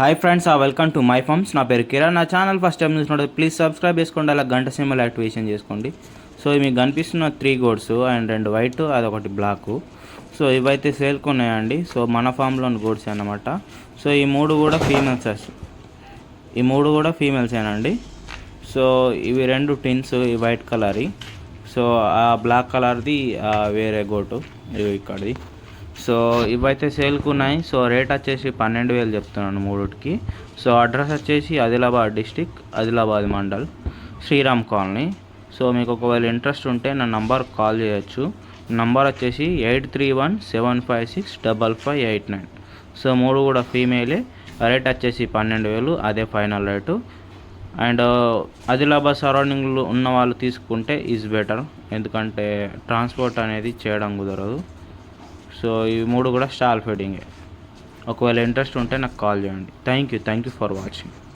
Hi friends ఆ welcome to my farms నా పేరు కిరణ్ నా ఛానల్ ఫస్ట్ టైం చూసినట్టు ప్లీజ్ సబ్స్క్రైబ్ చేసుకోండి అలా గంట సింబల్ యాక్టివేషన్ చేసుకోండి. సో మీకు కనిపిస్తున్న త్రీ గోడ్స్ అండ్ రెండు వైట్ అదొకటి బ్లాక్ సో ఇవైతే సేల్కి ఉన్నాయండి సో మన ఫామ్లోని గోడ్స్ అన్నమాట. సో ఈ మూడు కూడా ఫీమేల్స్ ఈ మూడు కూడా ఫీమేల్సేనండి సో ఇవి రెండు టిన్స్ ఈ వైట్ కలర్వి సో ఆ బ్లాక్ కలర్ది వేరే గోటు ఇక్కడిది. సో ఇవైతే సేల్కు ఉన్నాయి. సో రేట్ వచ్చేసి పన్నెండు వేలు చెప్తున్నాను మూడుకి. సో అడ్రస్ వచ్చేసి Adilabad district Adilabad mandal Sriram colony. So మీకు ఒకవేళ ఇంట్రెస్ట్ ఉంటే నా నంబర్ కాల్ చేయొచ్చు. నంబర్ వచ్చేసి eight three one seven five six double five eight nine. So మూడు కూడా ఫీమేలే. రేట్ వచ్చేసి పన్నెండు వేలు అదే ఫైనల్ రేటు. అండ్ ఆదిలాబాద్ సరౌండింగ్లో ఉన్న వాళ్ళు తీసుకుంటే ఈజ్ బెటర్. ఎందుకంటే ట్రాన్స్పోర్ట్ అనేది చేయడం కుదరదు. సో ఈ మూడు కూడా స్టాల్ ఫీడింగే. ఒకవేళ ఇంట్రెస్ట్ ఉంటే నాకు కాల్ చేయండి. Thank you thank you for watching.